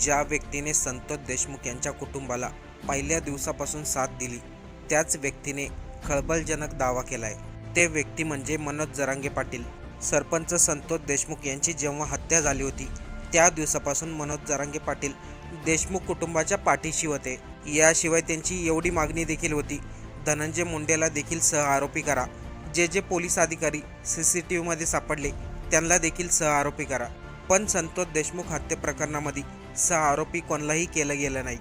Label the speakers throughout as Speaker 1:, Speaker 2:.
Speaker 1: ज्या व्यक्तीने संतोष देशमुख यांच्या कुटुंबाला पहिल्या दिवसापासून साथ दिली त्याच व्यक्तीने खळबळजनक दावा केलाय. ते व्यक्ती म्हणजे मनोज जरांगे पाटील. सरपंच संतोष देशमुख यांची जेव्हा हत्या झाली होती त्या दिवसापासून मनोज जरांगे पाटील देशमुख कुटुंबाच्या पाठीशी होते. याशिवाय त्यांची एवढी मागणी देखील होती धनंजय मुंडेला देखील सहआरोपी करा. जे जे पोलीस अधिकारी सी सी टी व्हीमध्ये सापडले त्यांना देखील सहआरोपी करा. पण संतोष देशमुख हत्ये प्रकरणामध्ये सहआरोपी कोणालाही केलं गेलं नाही.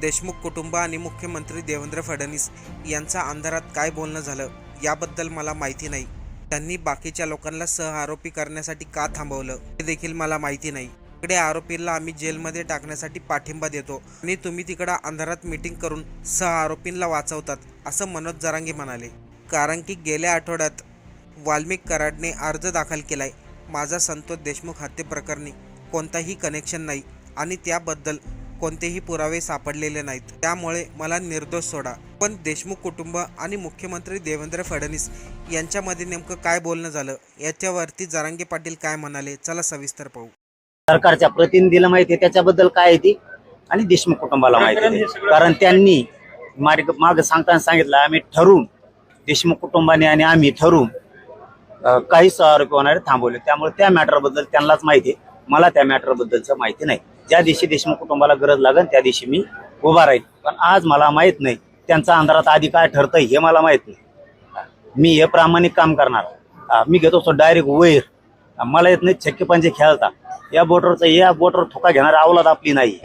Speaker 1: देशमुख कुटुंब आणि मुख्यमंत्री देवेंद्र फडणवीस यांचा अंधारात काय बोलणं झालं याबद्दल मला माहिती नाही. त्यांनी बाकीच्या लोकांना सह आरोपी करण्यासाठी का थांबवलं हे देखील मला माहिती नाही. इकडे आरोपींना आम्ही जेलमध्ये टाकण्यासाठी पाठिंबा देतो आणि तुम्ही तिकडं अंधारात मीटिंग करून सह आरोपींना वाचवतात असं मनोज जरांगे म्हणाले. कारण की गेल्या आठवड्यात वाल्मिक कराडने अर्ज दाखल केलाय माझा संतोष देशमुख हत्येप्रकरणी कोणताही कनेक्शन नाही. आणि त्याबद्दल कोणतेही पुरावे सापडलेले नाहीत. त्यामुळे मला निर्दोष सोडा. पण देशमुख कुटुंब आणि मुख्यमंत्री देवेंद्र फडणवीस यांच्यामध्ये नेमकं काय बोलणं झालं? याच्यावरती जरांगे पाटील काय म्हणाले? चला सविस्तर पाहू.
Speaker 2: सरकारच्या प्रतिनिधीला माहिती आहे त्याच्याबद्दल काय आहे ती? आणि देशमुख कुटुंबाला माहिती आहे. कारण त्यांनी माग सांगताना सांगितलं आम्ही ठरवून देशमुख कुटुंबाने आणि आम्ही ठरवून अं, काही सहआरोपी होणारे थांबवले. त्यामुळे त्या मॅटरबद्दल त्यांनाच माहिती आहे. मला त्या मॅटर बद्दलचं माहिती नाही. ज्या दिवशी देशमुख कुटुंबाला गरज लागेल त्या दिवशी मी उभा राहील पण आज मला माहीत नाही त्यांचा अंधारात आधी काय ठरतंय हे मला माहीत नाही. मी हे प्रामाणिक काम करणार. मी घेतो असतो डायरेक्ट वैर. मला येत नाही छक्के पंचे खेळता. या बोटरचा या बोटर थोका घेणारी अवलाद आपली नाही.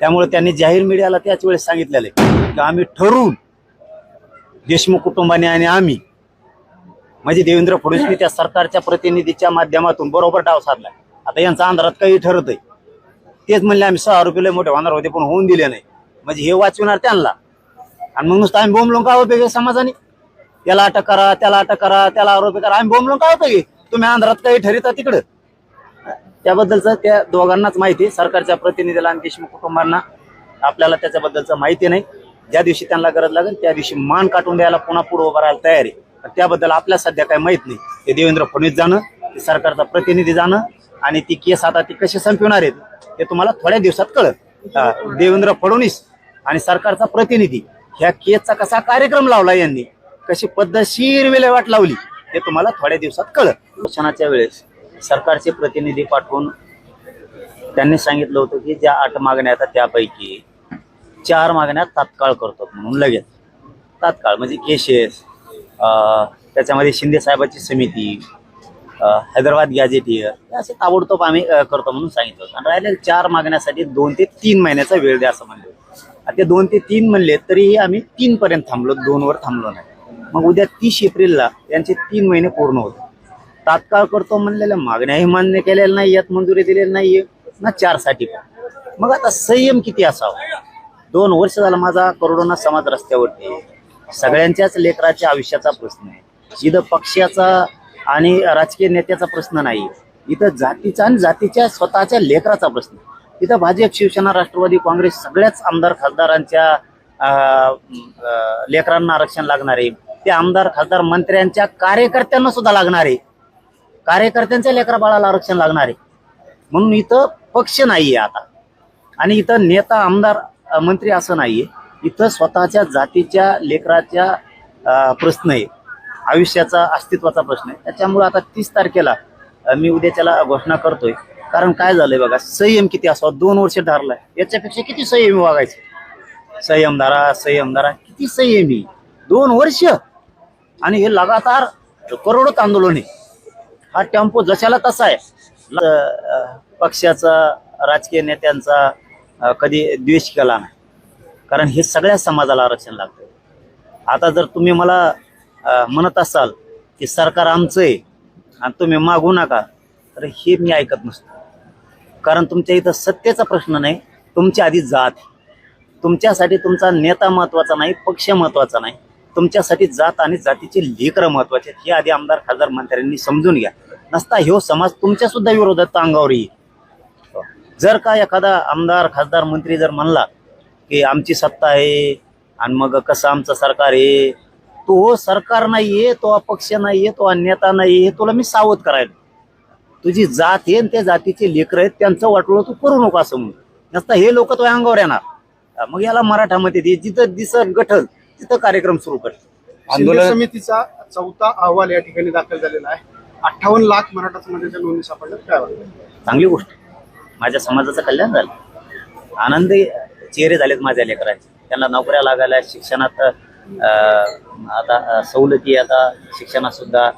Speaker 2: त्यामुळे त्यांनी जाहीर मीडियाला त्याच वेळेस सांगितलेलं आहे की आम्ही ठरवून देशमुख कुटुंबाने आणि आम्ही म्हणजे देवेंद्र फडणवीसने त्या सरकारच्या प्रतिनिधीच्या माध्यमातून बरोबर डाव साधला आता यांचा अंधारात काही ठरत आहे तेच म्हणले आम्ही सहा रुपये मोठे होणार होते पण होऊन दिले नाही. म्हणजे हे वाचविणार त्यांना. आणि मग नुसतं आम्ही बोंबलो काय उपयोग समाजाने? त्याला अटक करा त्याला अटक करा त्याला आरोपी करा आम्ही बोंबलो काय उपयोग तुम्ही आंध्रात काही ठरिता तिकडं? त्याबद्दलचं त्या दोघांनाच माहिती सरकारच्या प्रतिनिधीला आणि देशमुख कुटुंबांना आपल्याला त्याच्याबद्दलचं माहिती नाही. ज्या दिवशी त्यांना गरज लागेल त्या दिवशी मान काटून द्यायला पुन्हा पुढे उभं राहायला तयार आहे. पण त्याबद्दल आपल्या सध्या काही माहीत नाही. ते देवेंद्र फडणवीस जाणं ते सरकारचा प्रतिनिधी जाणं आणि ती केस आता ती कशी संपवणार आहेत? ते तुम्हाला थोड्या दिवसात कळत देवेंद्र फडणवीस आणि सरकारचा प्रतिनिधी ह्या केसचा कसा कार्यक्रम लावला यांनी? कशी पद्धतशीर विल्हेवाट लावली ते तुम्हाला थोड्या दिवसात कळत शिक्षणाच्या वेळेस सरकारचे प्रतिनिधी पाठवून त्यांनी सांगितलं होतं की ज्या आठ मागण्या आहेत त्यापैकी चार मागण्या तात्काळ करतो म्हणून लगेच. तात्काळ म्हणजे केसेस त्याच्यामध्ये शिंदे साहेबाची समिती हैदराबाद गॅजेट इयर असे ताबडतोब आम्ही करतो म्हणून सांगितलं होतं. आणि राहिले चार मागण्यासाठी दोन ते तीन महिन्याचा वेळ द्या असं म्हणले आता ते दोन ते तीन म्हणले तरीही आम्ही तीन पर्यंत थांबलो दोनवर थांबलो नाही. मग उद्या तीस एप्रिलला त्यांचे तीन महिने पूर्ण होते तात्काळ करतो म्हणलेल्या मागण्याही मान्य केलेल्या नाही यात मंजुरी दिलेली नाहीये. ना चारसाठी पण. मग आता संयम किती असावा? दोन वर्ष झाला माझा करोडोना समाज रस्त्यावरती सगळ्यांच्याच लेकराच्या आयुष्याचा प्रश्न आहे. इथं पक्षाचा आणि राजकीय नेत्याचा प्रश्न नाही. इथं जातीचा आणि जातीच्या स्वतःच्या लेकराचा प्रश्न. इथं भाजप शिवसेना राष्ट्रवादी काँग्रेस सगळ्याच आमदार खासदारांच्या लेकरांना आरक्षण लागणार आहे. ते आमदार खासदार मंत्र्यांच्या कार्यकर्त्यांना सुद्धा लागणार आहे. कार्यकर्त्यांच्या लेकरा बाळाला आरक्षण लागणार आहे. म्हणून इथं पक्ष नाहीये आता. आणि इथं नेता आमदार मंत्री असं नाहीये. इथं स्वतःच्या जातीच्या लेकराच्या प्रश्न आहे. आयुष्याचा अस्तित्वाचा प्रश्न आहे. त्याच्यामुळे आता तीस तारखेला मी उद्याच्याला घोषणा करतोय. कारण काय झालंय बघा संयम किती असावा दोन वर्ष धरलाय याच्यापेक्षा किती संयमी वागायचं? संयम धरा संयम धरा किती संयमी? दोन वर्ष. आणि हे लगातार करोडोत आंदोलन आहे. हा टेम्पो जशाला तसा आहे. पक्षाचा राजकीय नेत्यांचा कधी द्वेष केला नाही. कारण हे सगळ्या समाजाला आरक्षण लागतं आता जर तुम्ही मला म्हणत असाल की सरकार आमचं आहे आणि तुम्ही मागू नका तर हे मी ऐकत नसतो. कारण तुमच्या इथं सत्तेचा प्रश्न नाही तुमच्या आधी जात तुमच्यासाठी तुमचा नेता महत्त्वाचा नाही पक्ष महत्त्वाचा नाही. तुमच्यासाठी जात आणि जातीचे लेकरं महत्त्वाचे आहेत. हे आधी आमदार खासदार मंत्र्यांनी समजून घ्या. नसता ह्यो समाज तुमच्या सुद्धा विरोधात अंगावर येईल. जर का एखादा आमदार खासदार मंत्री जर म्हणला की आमची सत्ता आहे आणि मग कसं आमचं सरकार आहे तो सरकार नाहीये तो अपक्ष नाहीये तो नेता नाहीये तुला मी सावध करायला. तुझी जात आहे आणि त्या जातीचे लेकर आहेत त्यांचं वाटलं तू करू नको असं म्हणून. नसता हे लोक तो अंगावर येणार. मग याला मराठामध्ये दे जिथं दिसत गठल तिथं कार्यक्रम सुरू कर. आंदोलन
Speaker 3: समितीचा चौथा अहवाल या ठिकाणी दाखल झालेला आहे. अठ्ठावन्न लाख मराठा समाजाच्या नोंदी सापडल्यात. काय वाटतं?
Speaker 2: चांगली गोष्ट. माझ्या समाजाचं कल्याण झालं. आनंदी चेहरे झालेत माझ्या लेकरांचे. त्यांना नोकऱ्या लागायला शिक्षणात आता सवलती आता शिक्षणात सुद्धा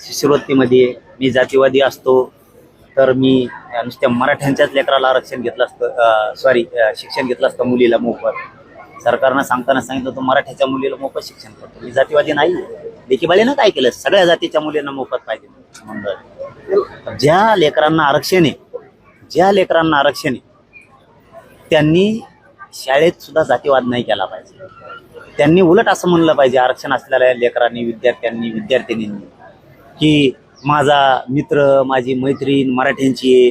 Speaker 2: शिष्यवृत्तीमध्ये मी जातीवादी असतो तर मी नुसत्या मराठ्यांच्याच लेकराला आरक्षण घेतलं असतं सॉरी शिक्षण घेतलं असतं मुलीला मोफत. सरकारनं सांगताना सांगितलं तो मराठ्याच्या मुलीला मोफत शिक्षण करतो. मी जातीवादी नाही. लेकीबाळीनं काय केलं? सगळ्या जातीच्या मुलींना मोफत पाहिजे म्हणलं ज्या लेकरांना आरक्षण आहे ज्या लेकरांना आरक्षण आहे त्यांनी शाळेत सुद्धा जातीवाद नाही केला पाहिजे. त्यांनी उलट असं म्हणलं पाहिजे आरक्षण असलेल्या लेकरांनी विद्यार्थ्यांनी विद्यार्थिनींनी की माझा मित्र माझी मैत्रीण मराठ्यांची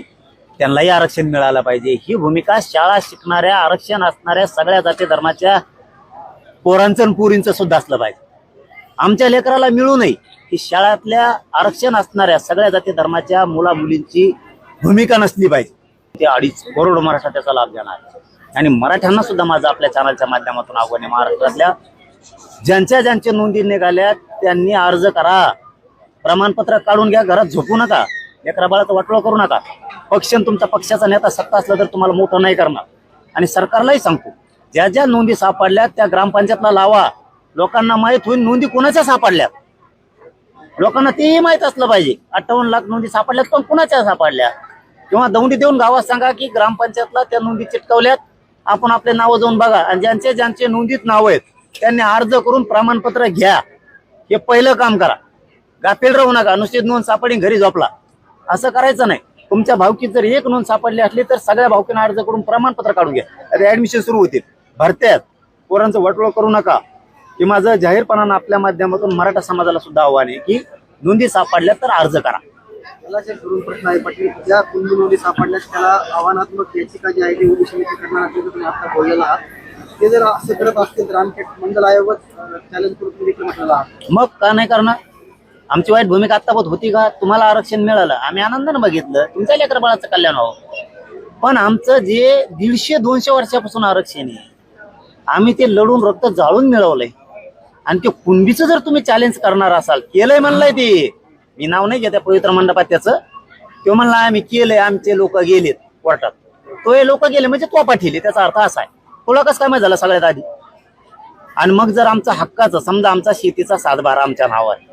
Speaker 2: त्यांनाही आरक्षण मिळालं पाहिजे. ही भूमिका शाळा शिकणाऱ्या आरक्षण असणाऱ्या सगळ्या जाती धर्माच्या पोरांचं आणि पुरींचं सुद्धा असलं पाहिजे. आमच्या लेकराला मिळू नये. ही शाळातल्या आरक्षण असणाऱ्या सगळ्या जाती धर्माच्या मुला मुलींची भूमिका नसली पाहिजे. ते अडीच करोड मराठा त्याचा लाभ घेणार. आणि मराठ्यांना सुद्धा माझं आपल्या चॅनलच्या माध्यमातून आव्हान आहे महाराष्ट्रातल्या ज्यांच्या ज्यांच्या नोंदी निघाल्या त्यांनी अर्ज करा. प्रमाणपत्र काढून घ्या घरात झोपू नका. लेकरा बाळाचं वाटोळं करू नका. पक्ष तुमचा पक्षाचा नेता सत्ता असला तर तुम्हाला मोठं नाही करणार. आणि सरकारलाही सांगतो ज्या ज्या नोंदी सापडल्या त्या ग्रामपंचायतला लावा. लोकांना माहीत होईल नोंदी कोणाच्या सापडल्यात. लोकांना तेही माहीत असलं पाहिजे. अठ्ठावन्न लाख नोंदी सापडल्यात पण कुणाच्या सापडल्या? किंवा दौंडी देऊन गावात सांगा की ग्रामपंचायतला त्या नोंदी चिटकवल्यात. आपण आपले नावं जाऊन बघा. आणि ज्यांचे ज्यांचे नोंदीत नाव आहेत त्यांनी अर्ज करून प्रमाणपत्र घ्या. हे पहिलं काम करा. गाफील राहू नका. नुसती नोंद सापडी घरी झोपला. असं करायचं नाही. तुमच्या भावकीत जर एक नोंद सापडली असली तर सगळ्या भावकीनं अर्ज करून प्रमाणपत्र काढून घ्या. आता ऍडमिशन सुरू होतील. भरत्यात. पोरांचं वटवळ करू नका. की माझं जाहीरपणानं आपल्या माध्यमातून मराठा समाजाला सुद्धा आव्हान आहे की नोंदी सापडल्या तर अर्ज करा.
Speaker 3: त्याला जे प्रश्न आहे पाटील ज्या कुंडी सापडल्यास त्याला आव्हानात्मक याचिका जी आहे ती ओबीसी समिती करणार असल्याचं तुम्ही आता बोललेला आहात. ते जर असं करत असतील तर आमच्या मंडल आयोगच चॅलेंज करून तुम्ही आहात.
Speaker 2: मग का नाही करणार? आमची वाईट भूमिका आत्तापत होती का? तुम्हाला आरक्षण मिळालं. आम्ही आनंदानं बघितलं. तुमच्या लेकर बाळाचं कल्याण व्हावं. पण आमचं जे दीडशे दोनशे वर्षापासून आरक्षण आहे आम्ही ते लढून रक्त जाळून मिळवलंय. आणि ते कुणबीचं जर तुम्ही चॅलेंज करणार असाल केलंय म्हणलंय ते. मी नाव नाही घेते पवित्र मंडपात त्याचं. तो म्हणला आम्ही केलंय आमचे लोक गेलेत कोर्टात. तो हे लोक गेले म्हणजे तो पाठिले त्याचा अर्थ असा आहे. तुला कसं काय माहिती झालं सगळ्यात आधी? आणि मग जर आमचा हक्काचं समजा आमचा शेतीचा सातबारा आमच्या नावावर आहे.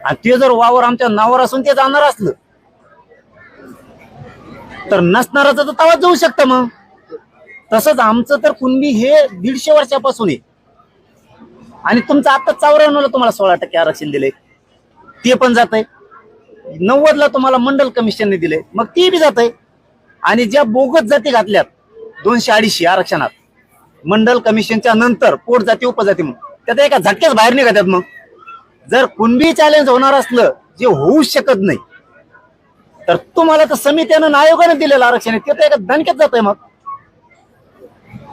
Speaker 2: आणि ते जर वावर आमच्या नावावर असून ते जाणार असलं तर नसणाराचं तर तवाच जाऊ शकतं मग. तसंच आमचं तर कुणबी हे दीडशे वर्षापासून आहे. आणि तुमचं आता चौऱ्याण्णवला तुम्हाला सोळा टक्के आरक्षण दिले ते पण जात आहे नव्वदला तुम्हाला मंडल कमिशनने दिले. मग ती बी जात आहे आणि ज्या बोगत जाती घातल्यात दोनशे अडीचशे आरक्षणात मंडल कमिशनच्या नंतर पोट जाती उपजाती म्हणून त्यात एका झटक्याच बाहेर निघतात मग. जर कुणबी चॅलेंज होणार असलं जे होऊ शकत नाही तर तुम्हाला तर समित्यानं आणि दिलेलं आरक्षण आहे. ते तर एका दणक्यात जात आहे मग.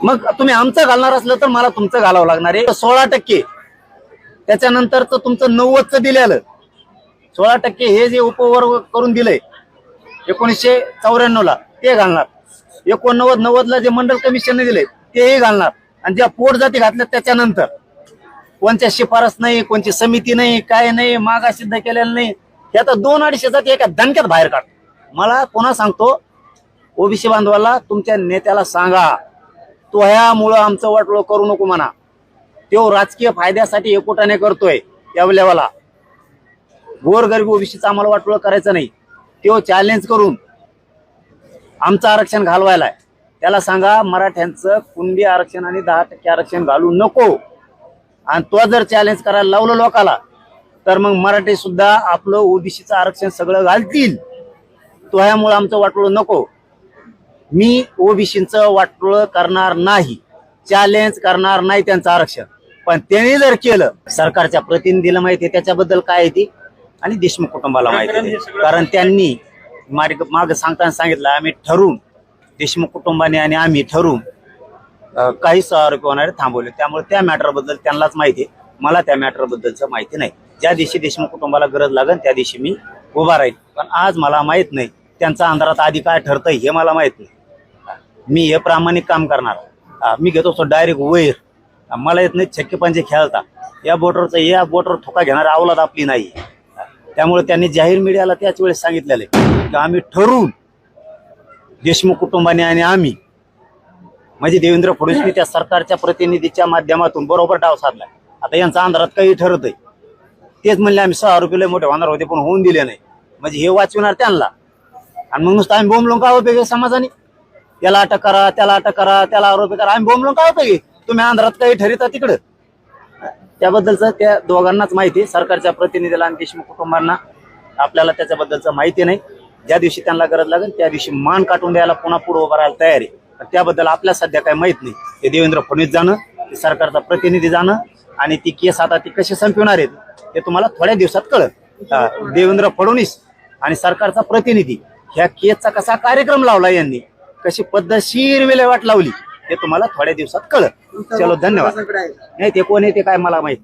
Speaker 2: मग तुम्ही आमचं घालणार असलं तर मला तुमचं घालावं लागणार आहे. सोळा टक्के. त्याच्यानंतरचं तुमचं नव्वदचं दिलेलं. सोळा टक्के हे जे उपवर्ग करून दिलंय एकोणीसशे चौऱ्याण्णव ला ते घालणार. एकोणनव्वद नव्वद ला जे मंडल कमिशनने दिले तेही घालणार. आणि ज्या पोट जाती घातल्या त्याच्यानंतर कोणत्या शिफारस नाही कोणची समिती नाही काय नाही मागा सिद्ध केलेलं नाही हे आता दोन अडीचशे जाती एका दणक्यात बाहेर काढ. मला पुन्हा सांगतो ओबीसी बांधवाला तुमच्या नेत्याला सांगा तो ह्यामुळं आमचं वाटोळ करू नको म्हणा. तो राजकीय फायद्यासाठी एकोटाने करतोय या लेवाला गोरगरीब ओबीसीचा आम्हाला वाटोळ करायचं नाही. तो चॅलेंज करून आमचं आरक्षण घालवायला आहे. त्याला सांगा मराठ्यांचं कुणबी आरक्षण आणि दहा टक्के आरक्षण घालू नको. आणि तो जर चॅलेंज करायला लावलं लोकाला तर मग मराठी सुद्धा आपलं ओबीसीचं आरक्षण सगळं घालतील. तो ह्यामुळे आमचं वाटोळ नको. मी ओबीसीचं वाटोळ करणार नाही. चॅलेंज करणार नाही त्यांचं आरक्षण. पण त्यांनी जर केलं सरकारच्या प्रतिनिधीला माहिती आहे त्याच्याबद्दल काय आहे ती? आणि देशमुख कुटुंबाला माहिती आहे कारण त्यांनी माग सांगताना सांगितलं आम्ही ठरवून देशमुख कुटुंबाने आणि आम्ही ठरवून अं, काही आरोपी होणारे थांबवले त्यामुळे त्या मॅटरबद्दल त्यांनाच माहिती आहे. मला त्या मॅटर बद्दलचं माहिती नाही. ज्या दिवशी देशमुख कुटुंबाला गरज लागेल त्या दिवशी मी उभा राहील. पण आज मला माहीत नाही त्यांचा अंधारात आधी काय ठरतंय हे मला माहीत नाही. मी हे प्रामाणिक काम करणार. मी घेतो असतो डायरेक्ट वैर. मला येत नाही छक्के पंचे खेळता. या बोटरचं या बोटर थोका घेणार अवलाद आपली नाही. त्यामुळे त्यांनी जाहीर मीडियाला त्याच वेळेस सांगितलेलं आहे की आम्ही ठरवून देशमुख कुटुंबाने आणि आम्ही म्हणजे देवेंद्र फडणवीसनी त्या सरकारच्या प्रतिनिधीच्या माध्यमातून बरोबर डाव साधला. आता यांचा अंधारात काही ठरत आहे तेच म्हणले आम्ही सहा रुपये मोठे होणार होते पण होऊन दिले नाही. म्हणजे हे वाचविणार त्यांना. आणि मग नुसतं आम्ही बोंबलो का उपयोग समाजाने? याला अटक करा त्याला अटक करा त्याला आरोपी करा. आम्ही बोंबलो का उपयोग तुम्ही अंधारात काही ठरिता तिकडं? त्याबद्दलचं त्या दोघांनाच माहिती आहे. सरकारच्या प्रतिनिधीला आणि देशमुख कुटुंबांना आपल्याला त्याच्याबद्दलचं माहिती नाही. ज्या दिवशी त्यांना गरज लागेल त्या दिवशी मान काटून द्यायला पुन्हा पुढे उभं राहायला तयार आहे. पण त्याबद्दल आपल्या सध्या काही माहीत नाही. ते देवेंद्र फडणवीस जाणं ते सरकारचा प्रतिनिधी जाणं आणि ती केस आता ती कशी संपवणार आहेत ते तुम्हाला थोड्या दिवसात कळत देवेंद्र फडणवीस आणि सरकारचा प्रतिनिधी ह्या केसचा कसा कार्यक्रम लावला यांनी कशी पद्धतशीर विल्हेवाट लावली ते तुम्हाला थोड्या दिवसात कळत चलो धन्यवाद. नाही ते कोण आहे ते काय मला माहीत.